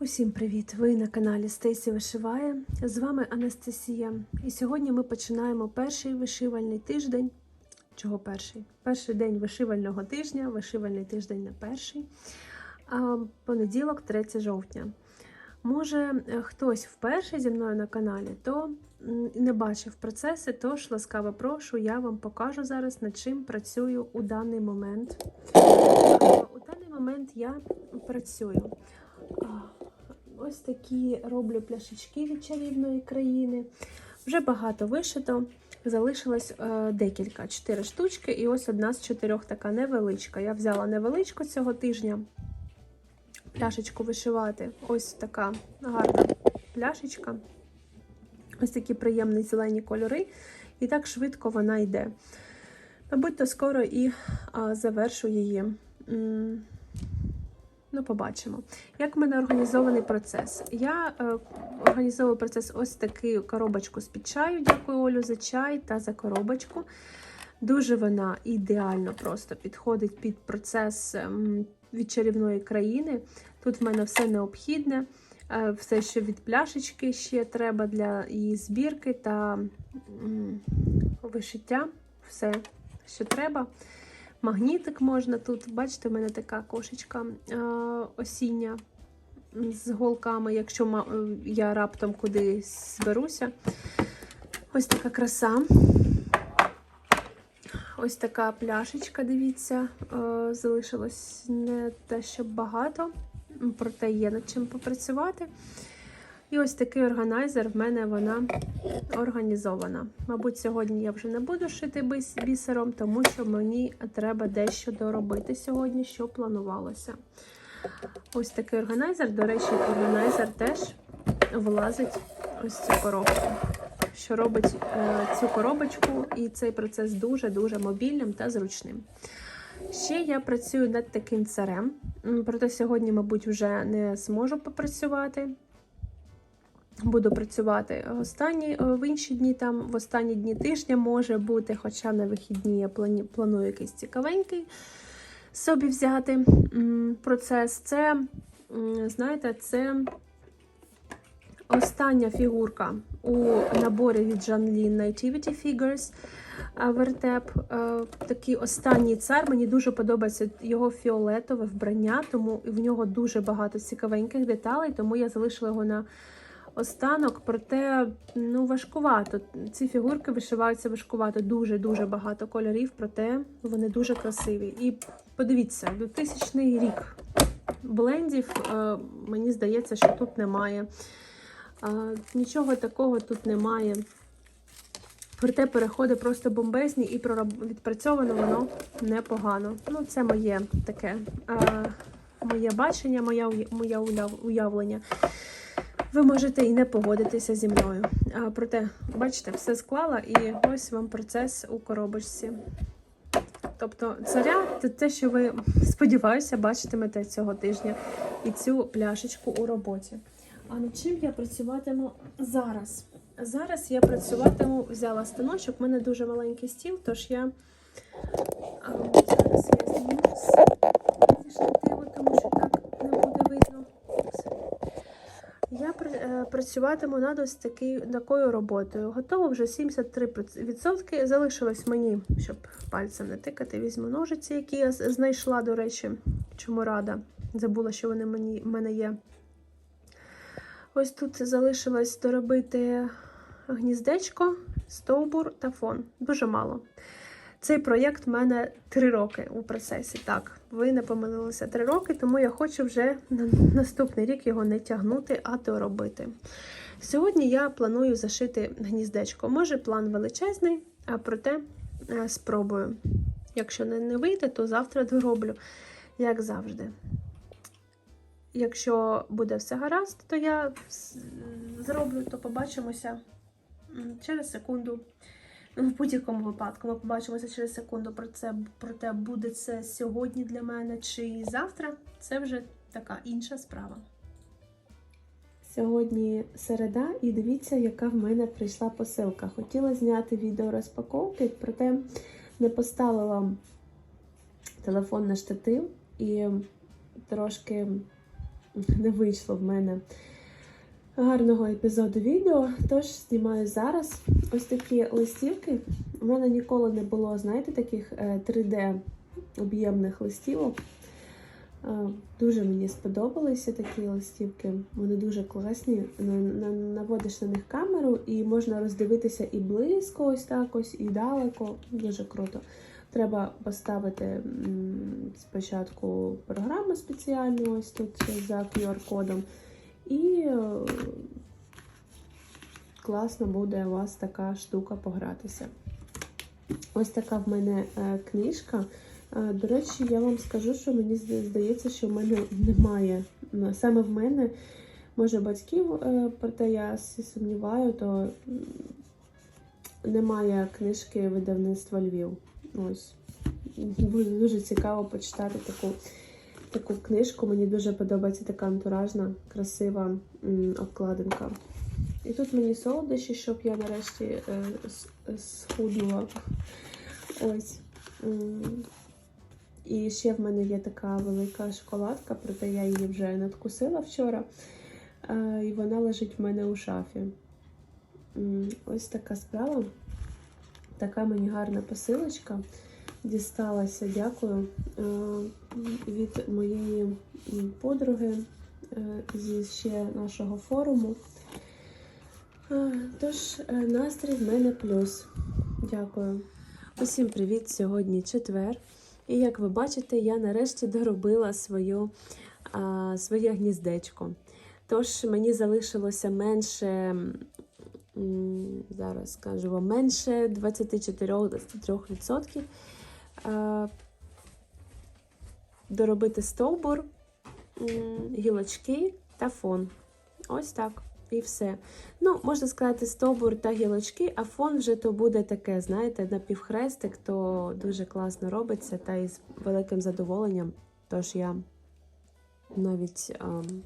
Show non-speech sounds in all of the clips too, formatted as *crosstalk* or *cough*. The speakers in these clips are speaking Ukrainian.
Усім привіт! Ви на каналі Стейсі Вишиває. З вами Анастасія. І сьогодні ми починаємо перший вишивальний тиждень. Чого перший? Перший день вишивального тижня, вишивальний тиждень на перший, а понеділок, 3 жовтня. Може, хтось вперше зі мною на каналі, то не бачив процеси, тож ласкаво прошу, я вам покажу зараз, над чим працюю у даний момент. У даний момент я працюю. Ось такі роблю пляшечки від чарівної країни. Вже багато вишито. Залишилось е, декілька, чотири штучки, і ось одна з чотирьох така невеличка. Я взяла невеличку цього тижня пляшечку вишивати. Ось така гарна пляшечка. Ось такі приємні зелені кольори. І так швидко вона йде. Мабуть, то скоро і а, завершу її. Ну, побачимо. Як в мене організований процес? Я е, організовую процес ось таку коробочку з-під чаю. Дякую Олю за чай та за коробочку. Дуже вона ідеально просто підходить під процес ем, від чарівної країни. Тут в мене все необхідне, е, все, що від пляшечки ще треба для її збірки та м, вишиття. Все, що треба. Магнітик можна тут. Бачите, в мене така кошечка е, осіння з голками, якщо е, я раптом кудись зберуся. Ось така краса. Ось така пляшечка, дивіться, е, залишилось не те, що багато, проте є над чим попрацювати. І ось такий органайзер в мене вона організована. Мабуть, сьогодні я вже не буду шити бісером, тому що мені треба дещо доробити сьогодні, що планувалося. Ось такий органайзер. До речі, органайзер теж влазить ось цю коробку, що робить е, цю коробочку і цей процес дуже-дуже мобільним та зручним. Ще я працюю над таким царем, проте сьогодні, мабуть, вже не зможу попрацювати. Буду працювати останні е, в інші дні, там в останні дні тижня може бути, хоча на вихідні я плані- планую якийсь цікавенький собі взяти процес. Це, знаєте, це остання фігурка у наборі від Janlin Nativity Figures е, вертеп. Е, Такий останній цар. Мені дуже подобається його фіолетове вбрання, тому в нього дуже багато цікавеньких деталей, тому я залишила його на останок, проте ну, важкувато. Ці фігурки вишиваються важкувато, дуже-дуже багато кольорів, проте вони дуже красиві. І подивіться, 2000 рік блендів, е, мені здається, що тут немає. Е, Нічого такого тут немає. Проте переходи просто бомбезні і відпрацьовано воно непогано. Ну, це моє таке е, моє бачення, моє уявлення. Ви можете і не погодитися зі мною. А, проте, бачите, все склала, і ось вам процес у коробочці. Тобто, царя це те, що ви сподіваюся, бачитимете цього тижня і цю пляшечку у роботі. А над чим я працюватиму зараз? Зараз я працюватиму, взяла станочок, у мене дуже маленький стіл, тож я а, зараз я зніму з- зі штативу, тому що так не буде видно. Е, працюватиму над ось таки, такою роботою. Готово вже 73%. Залишилось мені, щоб пальцем не тикати, візьму ножиці, які я знайшла, до речі, чому рада. Забула, що вони мені, в мене є. Ось тут залишилось доробити гніздечко, стовбур та фон. Дуже мало. Цей проєкт в мене три роки у процесі. Так, ви не помилилися три роки, тому я хочу вже на наступний рік його не тягнути, а доробити. Сьогодні я планую зашити гніздечко. Може, план величезний, а проте е, спробую. Якщо не, не вийде, то завтра дороблю, як завжди. Якщо буде все гаразд, то я зроблю, то побачимося через секунду. В будь-якому випадку ми побачимося через секунду. Про це проте буде це сьогодні для мене чи завтра. Це вже така інша справа. Сьогодні середа, і дивіться, яка в мене прийшла посилка. Хотіла зняти відео розпаковки, проте не поставила телефон на штатив і трошки не вийшло в мене гарного епізоду відео. Тож знімаю зараз ось такі листівки. У мене ніколи не було, знаєте, таких е, 3D об'ємних листівок. Е, Дуже мені сподобалися такі листівки. Вони дуже класні. На- на- Наводиш на них камеру і можна роздивитися і близько, ось так ось, і далеко. Дуже круто. Треба поставити спочатку програму спеціальну, ось тут за QR-кодом. І е, класно буде у вас така штука погратися. Ось така в мене е, книжка. Е, До речі, я вам скажу, що мені здається, що в мене немає. Саме в мене, може, батьків, проте я сумніваю, то немає книжки видавництва Львів. Ось. Буде дуже цікаво почитати таку, таку книжку. Мені дуже подобається така антуражна, красива обкладинка. І тут мені солодощі, щоб я нарешті е, схуднула. Ось. І ще в мене є така велика шоколадка, проте я її вже надкусила вчора. Е, І вона лежить в мене у шафі. Ось така справа. Така мені гарна посилочка дісталася. Дякую. Е, Від моєї подруги е, зі ще нашого форуму. Тож, е, настрій в мене плюс. Дякую. Усім привіт! Сьогодні четвер. І як ви бачите, я нарешті доробила свою, а, своє гніздечко. Тож мені залишилося менше, зараз скажу менше 24-23%. А, доробити стовбур, гілочки та фон. Ось так. І все. Ну, можна сказати, стовбур та гілочки, а фон вже то буде таке, знаєте, напівхрестик, то дуже класно робиться та із великим задоволенням. Тож я навіть ем,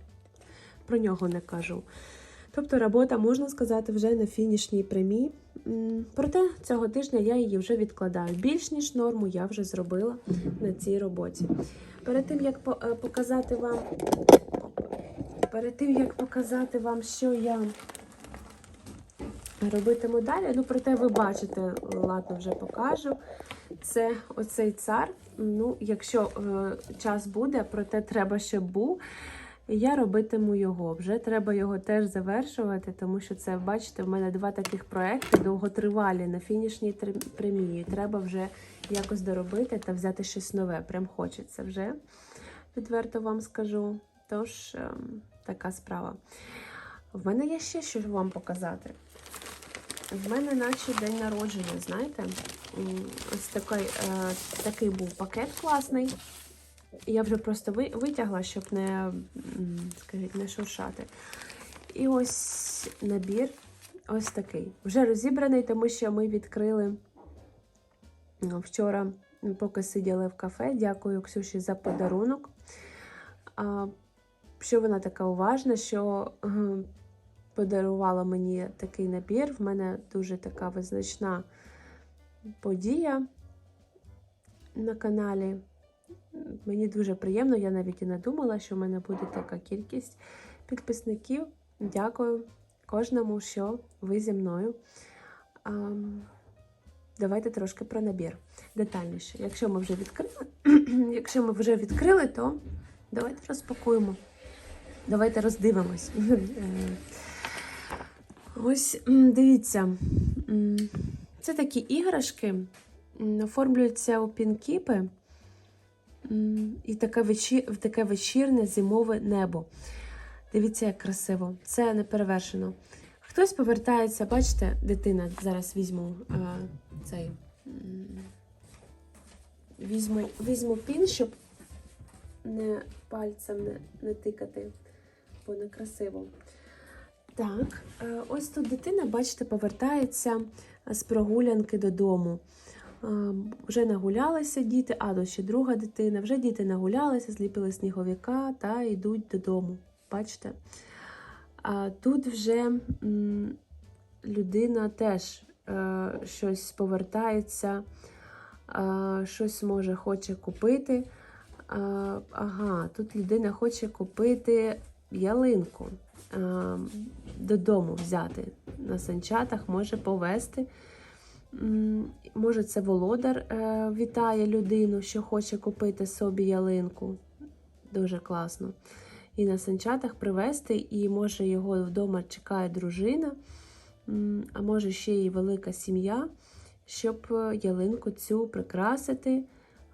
про нього не кажу. Тобто робота, можна сказати, вже на фінішній прямій. Проте цього тижня я її вже відкладаю. Більш ніж норму я вже зробила на цій роботі. Перед тим, як е, показати вам перед тим, як показати вам, що я робитиму далі, ну, проте ви бачите, ладно, вже покажу. Це оцей цар. Ну, якщо е, час буде, проте треба, щоб був. Я робитиму його. Вже треба його теж завершувати, тому що це, бачите, в мене два таких проекти довготривалі на фінішній премії. Треба вже якось доробити та взяти щось нове. Прям хочеться вже, відверто вам скажу. Тож, ем, така справа. В мене є ще що вам показати. В мене наче день народження, знаєте? Ось такий, е, такий був пакет класний. Я вже просто витягла, щоб не, скажіть, не шуршати. І ось набір ось такий. Вже розібраний, тому що ми відкрили вчора, поки сиділи в кафе. Дякую Ксюші за подарунок. Що вона така уважна, що подарувала мені такий набір. В мене дуже така визначна подія на каналі. Мені дуже приємно, я навіть і не думала, що в мене буде така кількість підписників. Дякую кожному, що ви зі мною. Ам, Давайте трошки про набір детальніше. Якщо ми вже відкрили, *clears throat* якщо ми вже відкрили, то давайте розпакуємо. Давайте роздивимось. *laughs* Е, Ось дивіться, це такі іграшки, оформлюються у пінкіпи і таке, вечі, таке вечірне зимове небо. Дивіться, як красиво. Це не перевершено. Хтось повертається, бачите, дитина. Зараз візьму е, цей. Візьму, візьму пін, щоб не пальцем не, не тикати, бо не красиво. Так, е, ось тут дитина, бачите, повертається з прогулянки додому. Вже нагулялися діти, а то ще друга дитина. Вже діти нагулялися, зліпили сніговика та йдуть додому. Бачите? А тут вже людина теж е, щось повертається, щось може хоче купити. Ага, тут людина хоче купити ялинку. Додому взяти на санчатах, може повезти. Може, це володар е, вітає людину, що хоче купити собі ялинку. Дуже класно. І на санчатах привезти, і може його вдома чекає дружина, а може ще й велика сім'я, щоб е, ялинку цю прикрасити.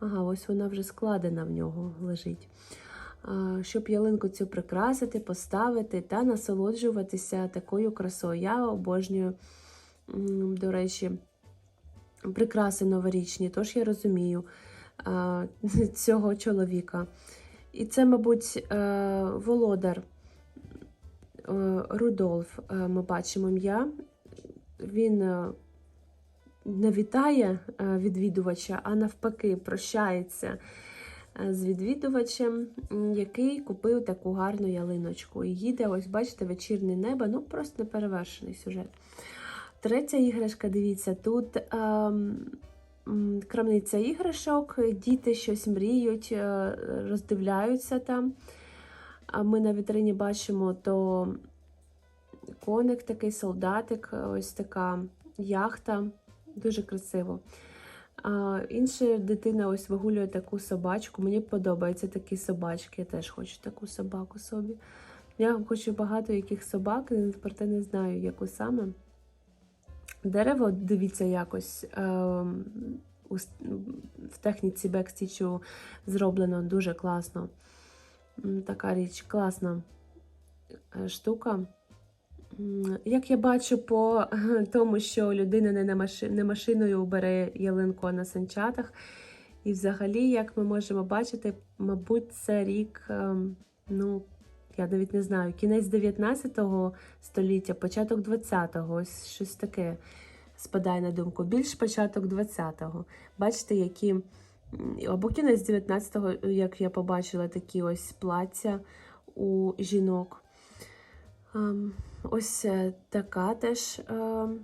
Ага, ось вона вже складена в нього лежить. Щоб ялинку цю прикрасити, поставити та насолоджуватися такою красою. Я обожнюю, до речі, прикраси новорічні, тож я розумію *laughs* цього чоловіка. І це, мабуть, е, володар е, Рудольф, е, ми бачимо ім'я. Він не вітає відвідувача, а навпаки, прощається з відвідувачем, який купив таку гарну ялиночку. І їде, ось бачите, вечірнє небо, ну просто неперевершений сюжет. Третя іграшка, дивіться, тут ем, крамниця іграшок, діти щось мріють, е, роздивляються там. А ми на вітрині бачимо то коник, такий солдатик, ось така яхта, дуже красиво. А, інша дитина ось вигулює таку собачку. Мені подобаються такі собачки. Я теж хочу таку собаку собі. Я хочу багато яких собак, проте не знаю, яку саме. Дерево, дивіться, якось ем, в техніці бекстічу зроблено дуже класно. Така річ, класна е, штука. Як я бачу по *laughs* тому, що людина не, на маши... не машиною бере ялинку, а на санчатах. І взагалі, як ми можемо бачити, мабуть, це рік, ем, ну, я навіть не знаю, кінець 19 століття, початок 20-го, ось щось таке спадає на думку. Більш початок 20-го. Бачите, які або кінець 19-го, як я побачила, такі ось плаття у жінок. Ем, Ось е, така теж ем,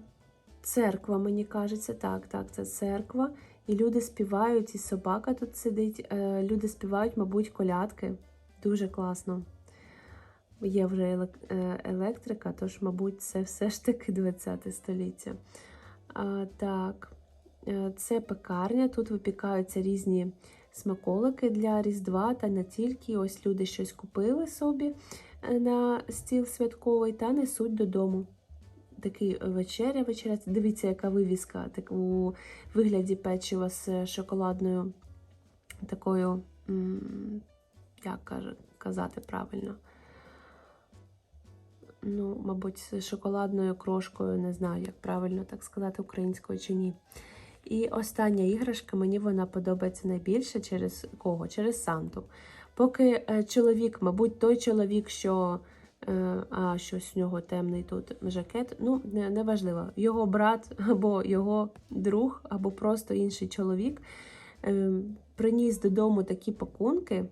церква, мені кажеться. Так, так, це церква. І люди співають, і собака тут сидить. Е, Люди співають, мабуть, колядки. Дуже класно. Є вже е, електрика, тож, мабуть, це все ж таки 20 століття. А, так, е, це пекарня. Тут випікаються різні смаколики для Різдва та не тільки. Ось люди щось купили собі е, на стіл святковий та несуть додому. Такий вечеря, вечеря. Дивіться, яка вивіска так, у вигляді печива з шоколадною такою, як казати правильно. Ну, мабуть, з шоколадною крошкою, не знаю, як правильно так сказати українською чи ні. І остання іграшка, мені вона подобається найбільше через кого? Через Санту. Поки е, чоловік, мабуть, той чоловік, що е, а, щось у нього темний тут жакет, ну, не, неважливо, його брат або його друг, або просто інший чоловік е, приніс додому такі пакунки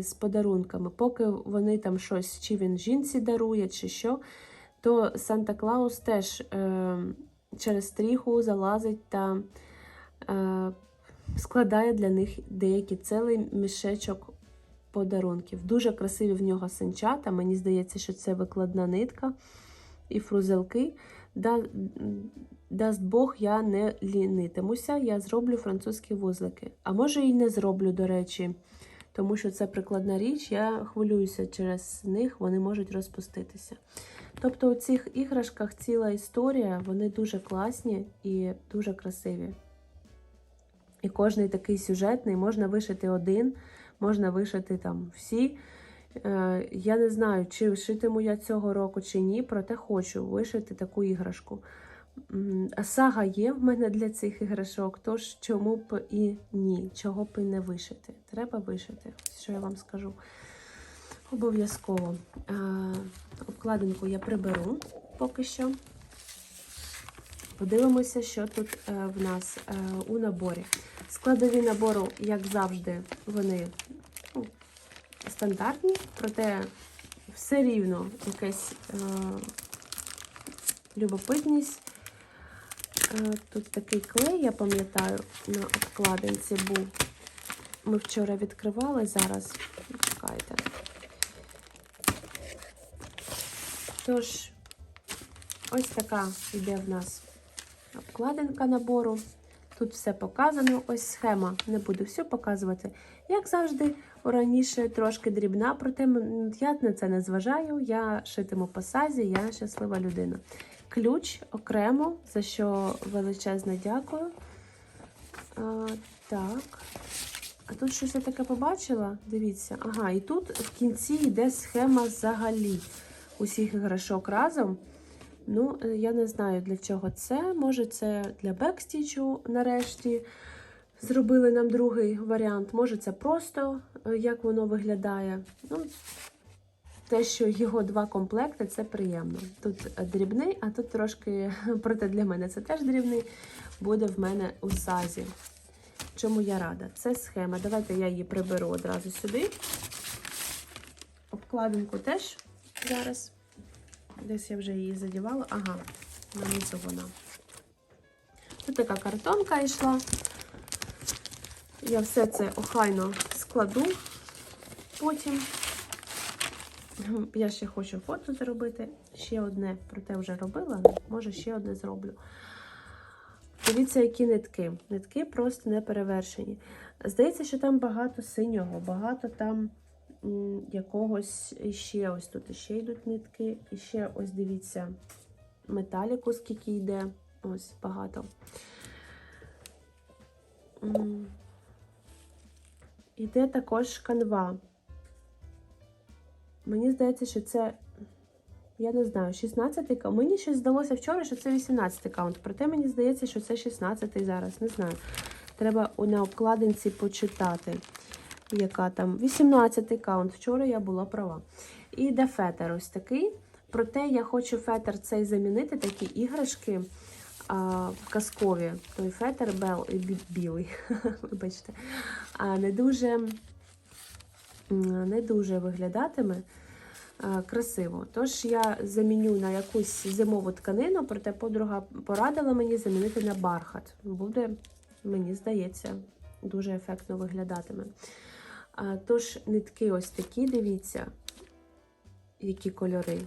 з подарунками. Поки вони там щось, чи він жінці дарує, чи що, то Санта Клаус теж е, через стріху залазить та е, складає для них деякий цілий мішечок подарунків. Дуже красиві в нього санчата. Мені здається, що це викладна нитка і фрузелки. Да, дасть Бог, я не лінитимуся, я зроблю французькі вузлики. А може і не зроблю, до речі, тому що це прикладна річ, я хвилююся через них, вони можуть розпуститися. Тобто у цих іграшках ціла історія, вони дуже класні і дуже красиві. І кожний такий сюжетний можна вишити один, можна вишити там всі. Е, Я не знаю, чи вишитиму я цього року, чи ні, проте хочу вишити таку іграшку. Сага є в мене для цих іграшок, тож чому б і ні, чого б і не вишити. Треба вишити, що я вам скажу. Обов'язково. Е, Обкладинку я приберу поки що. Подивимося, що тут е, в нас е, у наборі. Складові набору, як завжди, вони ну, стандартні, проте все рівно якась любопитність. Е, тут такий клей, я пам'ятаю, на обкладинці був. ми вчора відкривали зараз. Чекайте. Тож, ось така йде в нас обкладинка набору. Тут все показано. Ось схема. Не буду всю показувати. Як завжди, раніше трошки дрібна, проте я на це не зважаю. Я шитиму по сазі, я щаслива людина. Ключ окремо, за що величезне дякую. А, так. А тут щось я таке побачила. Дивіться. Ага, і тут в кінці йде схема взагалі усіх іграшок разом. Ну, е, я не знаю для чого це. Може, це для бекстічу нарешті зробили нам другий варіант. Може, це просто е, як воно виглядає. Ну, те, що його два комплекти, це приємно. Тут е, дрібний, а тут трошки, *laughs* проте для мене це теж дрібний, буде в мене у сазі. Чому я рада? Це схема. Давайте я її приберу одразу сюди. Обкладинку теж зараз. Десь я вже її задівала. Ага, нанизу вона. Тут така картонка йшла. Я все це охайно складу потім. Я ще хочу фото зробити. Ще одне, проте вже робила, може ще одне зроблю. Дивіться, які нитки. Нитки просто не перевершені. Здається, що там багато синього, багато там якогось ще ось тут ще йдуть нитки. І ще ось дивіться, металіку, скільки йде. Ось багато. Іде також канва. Мені здається, що це, я не знаю, 16-й каунт. Мені щось здалося вчора, що це 18-й каунт. Проте мені здається, що це 16-й зараз. Не знаю. Треба на обкладинці почитати, яка там. 18-й каунт. Вчора я була права. І йде фетер ось такий. Проте я хочу фетер цей замінити, такі іграшки а, казкові. Той фетер бел, бі- білий, *laughs* вибачте, а, не дуже не дуже виглядатиме красиво. Тож я заміню на якусь зимову тканину, проте подруга порадила мені замінити на бархат. Буде, мені здається, дуже ефектно виглядатиме. Тож нитки ось такі, дивіться, які кольори.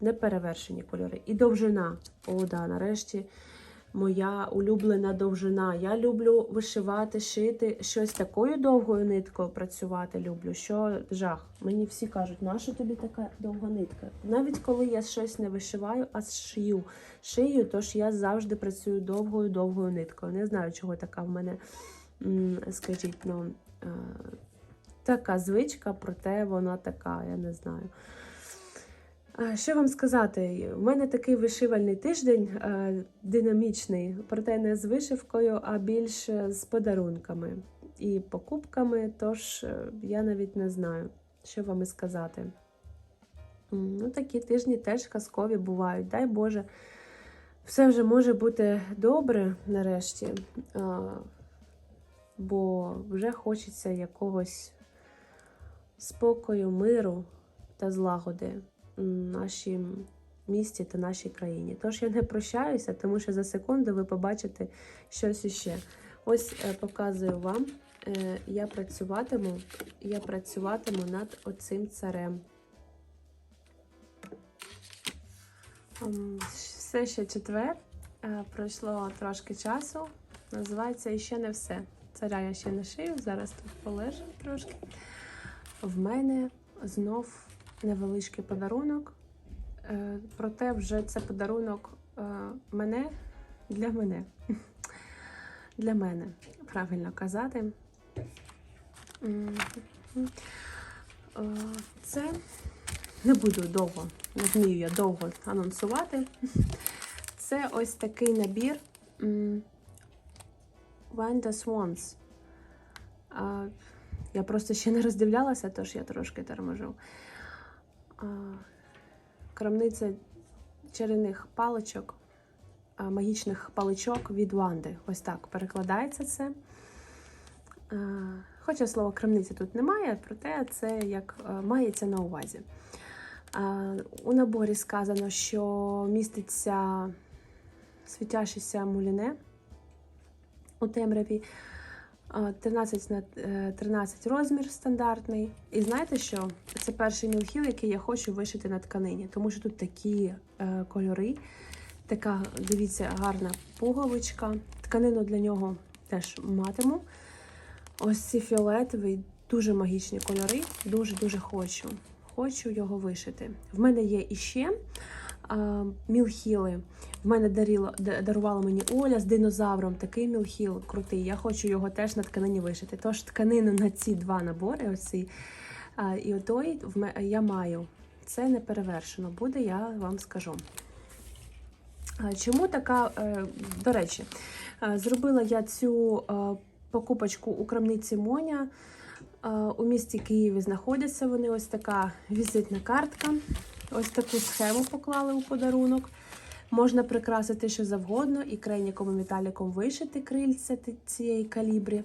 Неперевершені кольори. І довжина. О, да, нарешті моя улюблена довжина. Я люблю вишивати, шити щось такою довгою ниткою працювати люблю, що жах. Мені всі кажуть, наша тобі така довга нитка. Навіть коли я щось не вишиваю, а шию. Шию, тож я завжди працюю довгою-довгою ниткою. Не знаю, чого така в мене, скажіть, ну, е, така звичка, проте вона така, я не знаю. Що вам сказати? У мене такий вишивальний тиждень е, динамічний, проте не з вишивкою, а більше з подарунками і покупками. Тож е, я навіть не знаю, що вам і сказати. Ну, такі тижні теж казкові бувають. Дай Боже, все вже може бути добре нарешті, бо вже хочеться якогось спокою, миру та злагоди нашім місті та нашій країні. Тож я не прощаюся, тому що за секунду ви побачите щось іще. Ось е, показую вам. Е, Я працюватиму, я працюватиму над оцим царем. Ем, Все ще четвер. Е, Пройшло трошки часу. Називається іще не все. Царя я ще не шию, зараз тут полежу трошки. В мене знов невеличкий подарунок. Е, Проте вже це подарунок е, мене для мене. *laughs* Для мене, правильно казати. Е, Це не буду довго, не вмію я довго анонсувати. *laughs* Це ось такий набір Wanda Swans. Я просто ще не роздивлялася, тож я трошки торможу. Крамниця чарівних паличок, магічних паличок від Ванди. Ось так перекладається це. Хоча слова крамниця тут немає, проте це як мається на увазі. У наборі сказано, що міститься світящийся муліне у темряві. А, 13 на е, 13 розмір стандартний. І знаєте що? Це перший мілхіл, який я хочу вишити на тканині, тому що тут такі е, кольори, така, дивіться, гарна пуговичка. Тканину для нього теж матиму. Ось ці фіолетові, дуже магічні кольори. Дуже-дуже хочу. Хочу його вишити. В мене є іще а, мілхіли. В мене дарило, да- дарувала мені Оля з динозавром. Такий мілхіл крутий. Я хочу його теж на тканині вишити. Тож тканину на ці два набори, оці і отой, я маю. Це не перевершено буде, я вам скажу. Чому така, е, до речі, зробила я цю покупочку у крамниці Моня. У місті Києві знаходяться вони ось така візитна картка. Ось таку схему поклали у подарунок. Можна прикрасити що завгодно і крейніком і металіком вишити крильця цієї калібрі.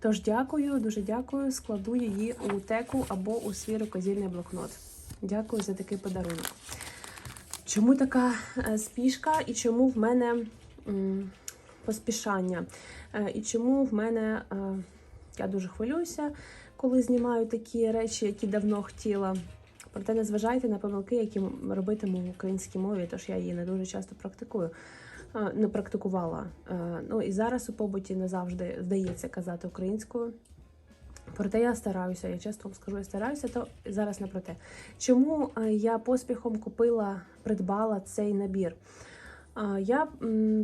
Тож дякую, дуже дякую. Складу її у теку або у свій рукодільний блокнот. Дякую за такий подарунок. Чому така е, спішка і чому в мене поспішання? Е, І чому в мене е, я дуже хвилююся, коли знімаю такі речі, які давно хотіла. Проте не зважайте на помилки, які робитиму в українській мові, тож я її не дуже часто практикую. Не практикувала. Ну і зараз у побуті не завжди вдається казати українською. Проте я стараюся, я чесно вам скажу, я стараюся, то зараз не про те. Чому я поспіхом купила, придбала цей набір? Я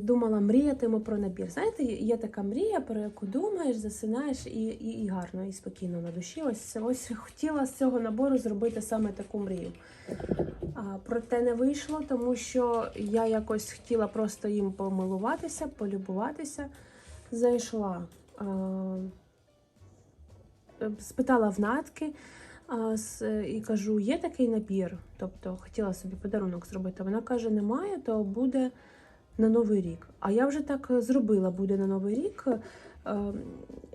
думала, мріятиму про набір. Знаєте, є така мрія, про яку думаєш, засинаєш і, і, і гарно, і спокійно на душі. Ось ось хотіла з цього набору зробити саме таку мрію. А, проте не вийшло, тому що я якось хотіла просто їм помилуватися, полюбуватися. Зайшла. А, е, спитала в Натки і кажу, є такий набір. Тобто хотіла собі подарунок зробити. Вона каже, немає, то буде на Новий рік. А я вже так зробила, буде на Новий рік. е,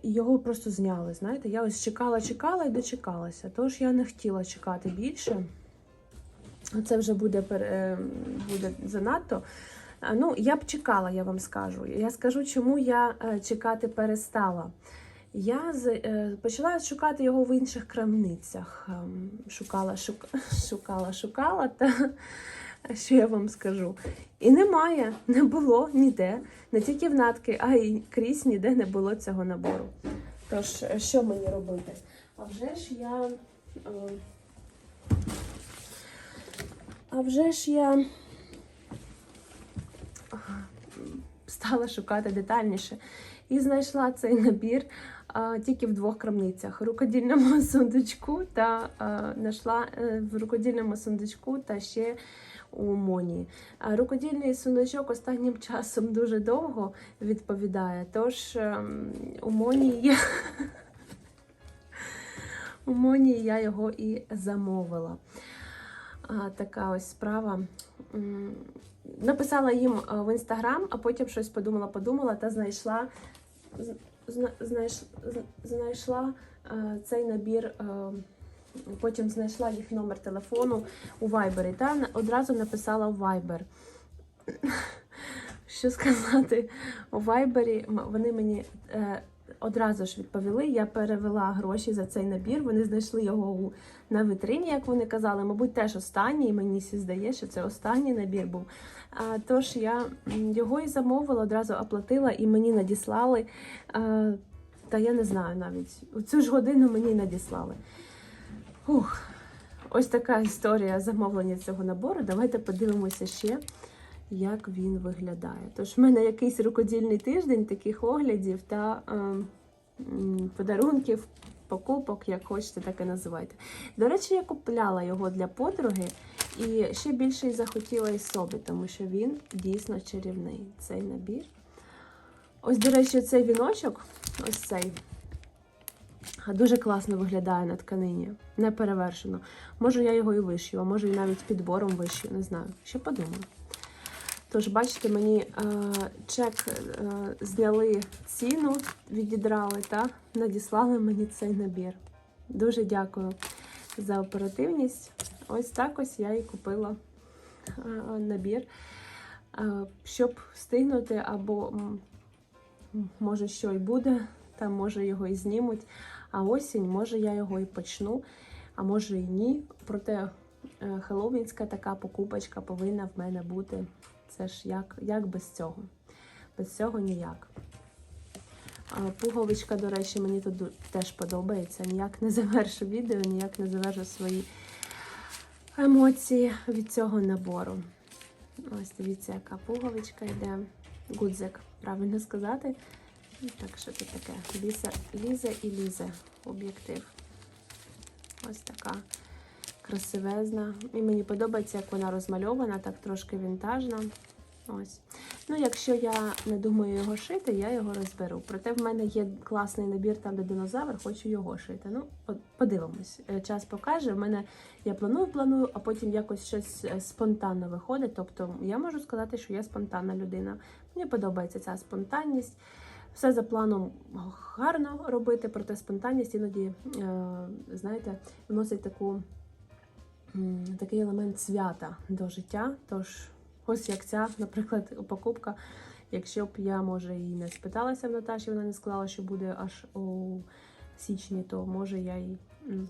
Його просто зняли. Знаєте, я ось чекала, чекала і дочекалася. Тож я не хотіла чекати більше. Це вже буде, е, буде занадто. Ну, я б чекала, я вам скажу. Я скажу, чому я е, чекати перестала. Я е, почала шукати його в інших крамницях. Ем, Шукала, шук, *laughs* шукала, шукала, та *laughs* що я вам скажу. І немає, не було ніде. Не тільки в натки, а й крізь ніде не було цього набору. Тож, е, що мені робити? А вже ж я. е, А вже ж я стала шукати детальніше і знайшла цей набір а, тільки в двох крамницях: рукодільному *laughs* сундучку та а, знайшла е, в рукодільному сундучку та ще у Монії. А рукодільний сундучок останнім *laughs* часом дуже довго відповідає. Тож ем, у Монії я, *laughs* у Монії я його і замовила. А, така ось справа. Написала їм в інстаграм, а потім щось подумала, подумала та знайшла, знайшла е, цей набір. е, Потім знайшла їх номер телефону у Viber та одразу написала в Viber. *laughs* Що сказати, у Viber вони мені е, одразу ж відповіли. Я перевела гроші за цей набір. Вони знайшли його у, на витрині, як вони казали. Мабуть, теж останній. Мені всі здає, що це останній набір був. Тож я його і замовила, одразу оплатила і мені надіслали. Та я не знаю навіть. У цю ж годину мені надіслали. Ух, ось така історія замовлення цього набору. Давайте подивимося ще, як він виглядає. Тож в мене якийсь рукодільний тиждень таких оглядів та е, подарунків, покупок, як хочете, так і називайте. До речі, я купляла його для подруги і ще більше й захотіла і собі, тому що він дійсно чарівний. Цей набір. Ось, до речі, цей віночок, ось цей. Дуже класно виглядає на тканині, не перевершено. Може, я його і вишью, а може і навіть підбором вишью, не знаю. Ще подумаю. Тож, бачите, мені е, чек е, зняли ціну, відідрали та надіслали мені цей набір. Дуже дякую за оперативність. Ось так ось я і купила е, набір, е, щоб встигнути, або може що й буде там може його і знімуть. А осінь, може я його і почну, а може і ні. Проте е, хеллоуінська така покупочка повинна в мене бути. Це ж як, як без цього? Без цього ніяк. Пуговичка, до речі, мені тут теж подобається. Ніяк не завершу відео, ніяк не завершу свої емоції від цього набору. Ось дивіться, яка пуговичка йде. Гудзик, правильно сказати. Ну, Так, що тут таке? Ліза, Ліза і Лізе об'єктив. Ось така красивезна. І мені подобається, як вона розмальована, так трошки вінтажна. Ось. Ну, якщо я не думаю його шити, я його розберу. Проте в мене є класний набір там, де динозавр, хочу його шити. Ну, подивимось. Е, Час покаже. В мене я планую, планую, а потім якось щось е, спонтанно виходить. Тобто я можу сказати, що я спонтанна людина. Мені подобається ця спонтанність. Все за планом гарно робити, проте спонтанність іноді, е, знаєте, вносить таку, такий елемент свята до життя. Тож, ось як ця, наприклад, покупка. Якщо б я, може, і не спиталася в Наташі, вона не сказала, що буде аж у січні, то може я і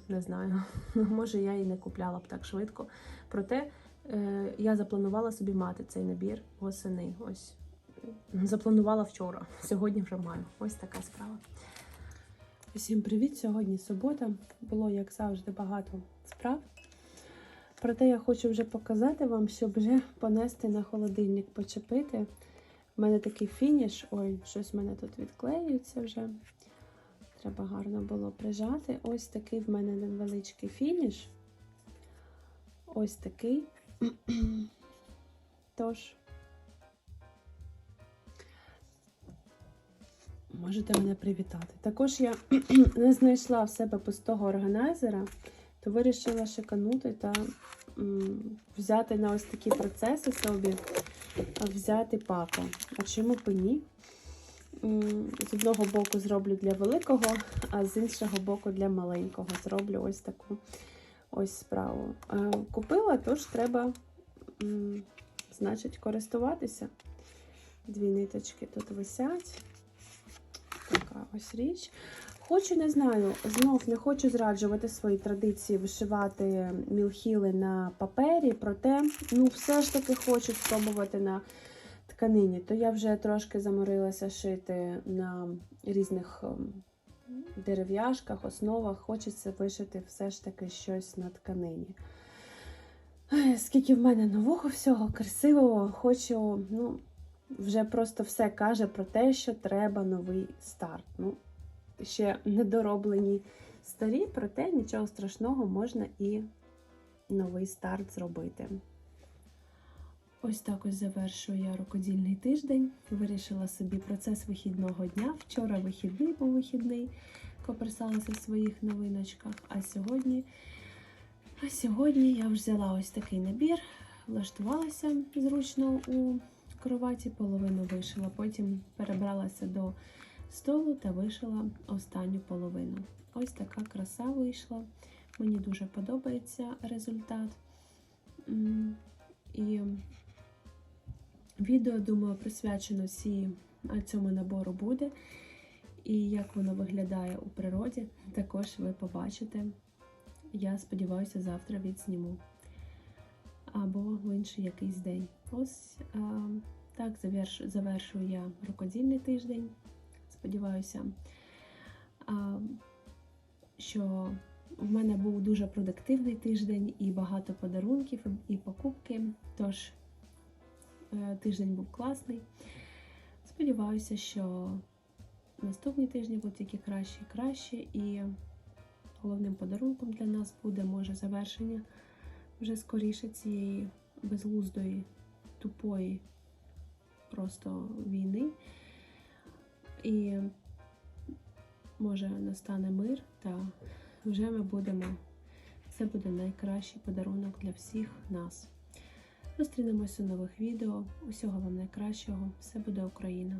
не знаю, *laughs* може я і не купляла б так швидко. Проте е, я запланувала собі мати цей набір восени. Ось запланувала вчора. Сьогодні вже маю. Ось така справа. Усім привіт! Сьогодні субота. Було, як завжди, багато справ. Проте я хочу вже показати вам, щоб вже понести на холодильник, почепити. У мене такий фініш. Ой, щось в мене тут відклеюється вже. Треба гарно було прижати. Ось такий в мене невеличкий фініш. Ось такий. *clears throat* Тож, можете мене привітати. Також я *clears throat* не знайшла в себе пустого органайзера, то вирішила шиканути та взяти на ось такі процеси собі, взяти папу. А чому б ні? З одного боку зроблю для великого, а з іншого боку для маленького. Зроблю ось таку ось справу. Е, Купила, тож треба, значить, користуватися. Дві ниточки тут висять. Така ось річ. Хочу, не знаю, знов не хочу зраджувати свої традиції вишивати мілхіли на папері, проте, ну, все ж таки хочу спробувати на тканині. То я вже трошки заморилася шити на різних ем, дерев'яшках, основах. Хочеться вишити все ж таки щось на тканині. Скільки в мене нового всього, красивого, хочу, ну, вже просто все каже про те, що треба новий старт. Ну, ще недороблені старі, проте нічого страшного можна і новий старт зробити. Ось так ось завершую я рукодільний тиждень. Вирішила собі процес вихідного дня. Вчора вихідний був вихідний, коперсалася в своїх новиночках. А сьогодні, а сьогодні я взяла ось такий набір, влаштувалася зручно у кроваті, половину вишила. Потім перебралася до столу та вишила останню половину. Ось така краса вийшла. Мені дуже подобається результат. І відео, думаю, присвячено всі цьому набору буде. І як воно виглядає у природі, також ви побачите. Я сподіваюся, завтра відсніму. Або в інший якийсь день. Ось так заверш, завершую я рукодільний тиждень. Сподіваюся, що в мене був дуже продуктивний тиждень і багато подарунків, і покупки. Тож е, тиждень був класний. Сподіваюся, що наступні тижні будуть тільки краще і краще. І головним подарунком для нас буде може завершення вже скоріше цієї безглуздої, тупої просто війни. І може настане мир, та вже ми будемо. Це буде найкращий подарунок для всіх нас. Зустрінемося у нових відео. Усього вам найкращого. Все буде Україна!